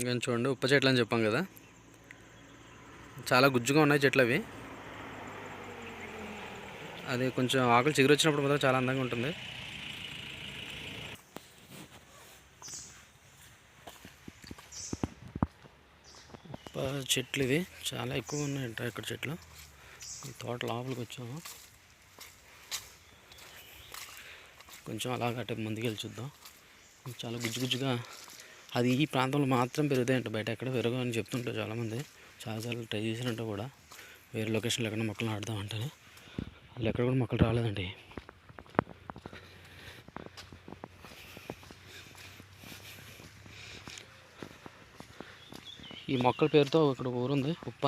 ఇంకా చూడండి ఉప్ప చెట్లు అని చెప్పాం కదా. చాలా గుజ్జుగా ఉన్నాయి చెట్లు అవి. అది కొంచెం ఆకులు చిగురు వచ్చినప్పుడు మాత్రం చాలా అందంగా ఉంటుంది. ఉప్ప చెట్లు ఇవి. చాలా ఎక్కువ ఉన్నాయంట ఇక్కడ చెట్లు. తోట లోపలికి వచ్చాము. కొంచెం అలాగ అటు ముందుకు వెళ్ళి చూద్దాం. చాలా గుజ్జు గుజ్జుగా అది ఈ ప్రాంతంలో మాత్రం పెరుగుతాయంట. బయట ఎక్కడ పెరగవు అని చెప్తుంటారు చాలామంది. చాలాసార్లు ట్రై చేసినట్టు కూడా వేరే లొకేషన్లో ఎక్కడ మొక్కలు నాటుదామంటేనే అంటే వాళ్ళు ఎక్కడ కూడా మొక్కలు రాలేదండి. ఈ మొక్కల పేరుతో ఇక్కడ ఊరుంది ఉప్ప.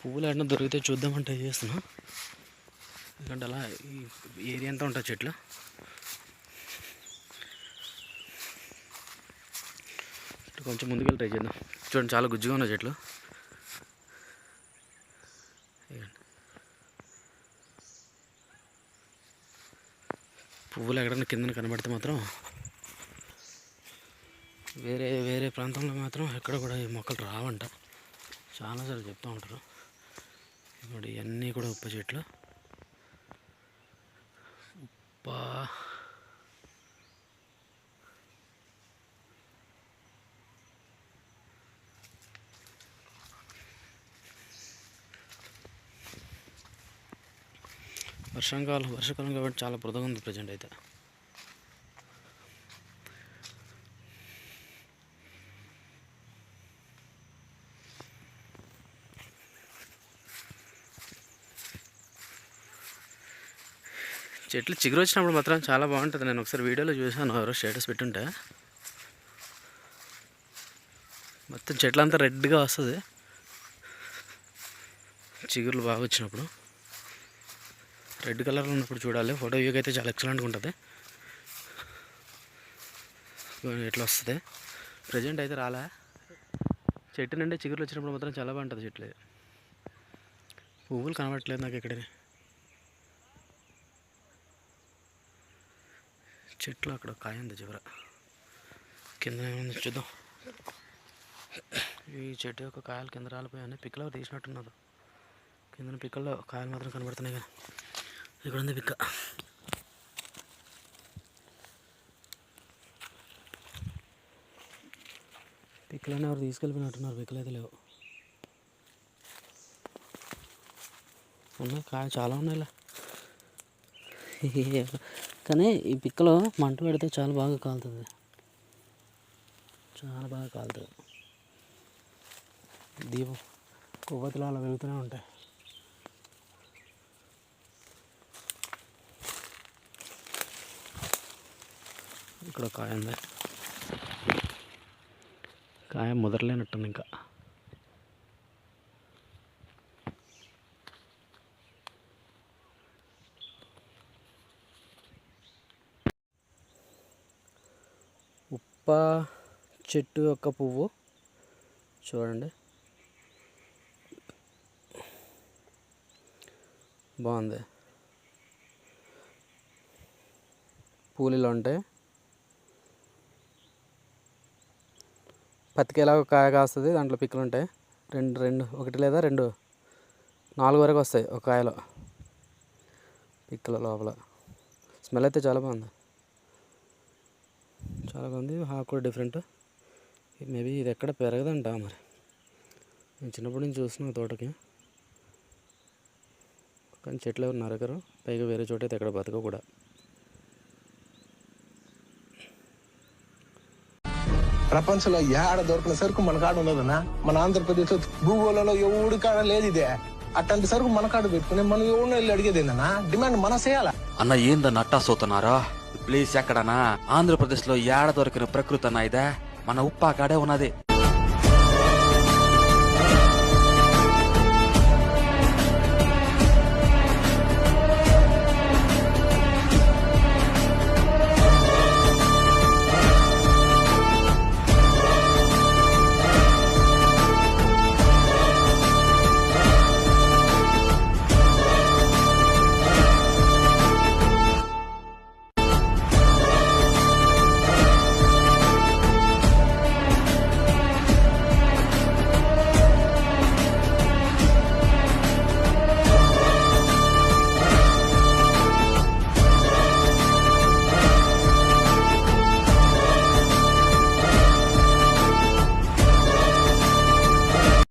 పువ్వులు ఏమన్నా దొరికితే చూద్దామని ట్రై చేస్తున్నా. ఎందుకంటే అలా ఈ ఏరియా అంతా ఉంటుంది చెట్లు. ఇటు కొంచెం ముందుకెళ్ళి ట్రై చేద్దాం. చూడండి చాలా గుజ్జుగా ఉన్నాయి చెట్లు. పువ్వులు ఎక్కడన్నా కిందన కనబడితే మాత్రం వేరే వేరే ప్రాంతంలో మాత్రం ఎక్కడ కూడా ఈ మొక్కలు రావంట. చాలాసార్లు చెప్తూ ఉంటారు. ఇప్పుడు ఇవన్నీ కూడా ఉప్ప చెట్లు. అబ్బా. వర్షాకాలం వర్షాకాలం కాబట్టి చాలా బురదగా ఉంది ప్రజెంట్ అయితే. చెట్లు చిగురు వచ్చినప్పుడు మాత్రం చాలా బాగుంటుంది. నేను ఒకసారి వీడియోలో చూసాను ఎవరో స్టేటస్ పెట్టుంటే. మొత్తం చెట్లంతా రెడ్గా వస్తుంది. చిగురులు బాగా వచ్చినప్పుడు. రెడ్ కలర్లో ఉన్నప్పుడు చూడాలి. ఫోటో వ్యూకి అయితే చాలా ఎక్సలెంట్గా ఉంటుంది. ఎట్లా వస్తుంది. ప్రజెంట్ అయితే రాలే. చెట్టు నుండి చిగురులు వచ్చినప్పుడు మాత్రం చాలా బాగుంటుంది చెట్లు పువ్వులు కనబడట్లేదు నాకు ఇక్కడ చెట్లు అక్కడ కాయ ఉంది చివర కింద ఏముంది చూద్దాం. ఈ చెట్టు యొక్క కాయలు కింద రాలిపోయాయి పిక్కలో తీసినట్టున్నారు. కింద పిక్కల్లో కాయలు మాత్రం కనబడుతున్నాయి కానీ ఇక్కడ ఉంది పిక్క. పిక్కలన్నీ ఎవరు తీసుకెళ్ళిపోయినట్టున్నారు. పిక్కలు అయితే లేవు. ఉన్నాయి కాయ చాలా ఉన్నాయిలే. కానీ ఈ పిక్కలో మంట పెడితే చాలా బాగా కాలుతుంది. చాలా బాగా కాలుతుంది. దీపం కొవ్వతిలో అలా వెలుగుతూనే ఉంటాయి. ఇక్కడ కాయ ఉంది. కాయ ముదరలేనట్టుంది ఇంకా. వేప చెట్టు యొక్క పువ్వు. చూడండి. బాగుంది. పూలు ఇలా ఉంటాయి. పత్తికేలా ఒక కాయ కాస్తుంది దాంట్లో పిక్కలు ఉంటాయి. రెండు రెండు ఒకటి లేదా రెండు నాలుగు వరకు వస్తాయి ఒక కాయలో. పిక్కల లోపల. స్మెల్ అయితే చాలా బాగుంది. చాలా బాగుంది ఆకు కూడా డిఫరెంట్ మేబీ ఇది ఎక్కడ పెరగదంట మరి. నేను చిన్నప్పటి నుంచి చూస్తున్నాను తోటకి. కానీ చెట్లు ఎవరు నరకరు. పైగా వేరే చోట అయితే ఎక్కడ బతకవు కూడా. ప్రపంచంలో ఏడ దొరికిన సరుకు మన కాడ ఉన్నదన్నా? మన ఆంధ్రప్రదేశ్లో భూగోళంలో ఎవడి కాడ లేదు ఇదే. అట్లాంటి సరుకు మన కాడ పెట్టుకుని మనం ఎవరిని వెళ్ళి అడిగేది ఏందన్నా? డిమాండ్ మన చేయాలా? అన్న ఏందన్న అట్టా సోతున్నారా? ప్లీజ్ ఎక్కడనా? ఆంధ్రప్రదేశ్లో ఏడ దొరికిన ప్రకృతి అన్నా ఇదే? మన ఉప్పా కాడే ఉన్నది.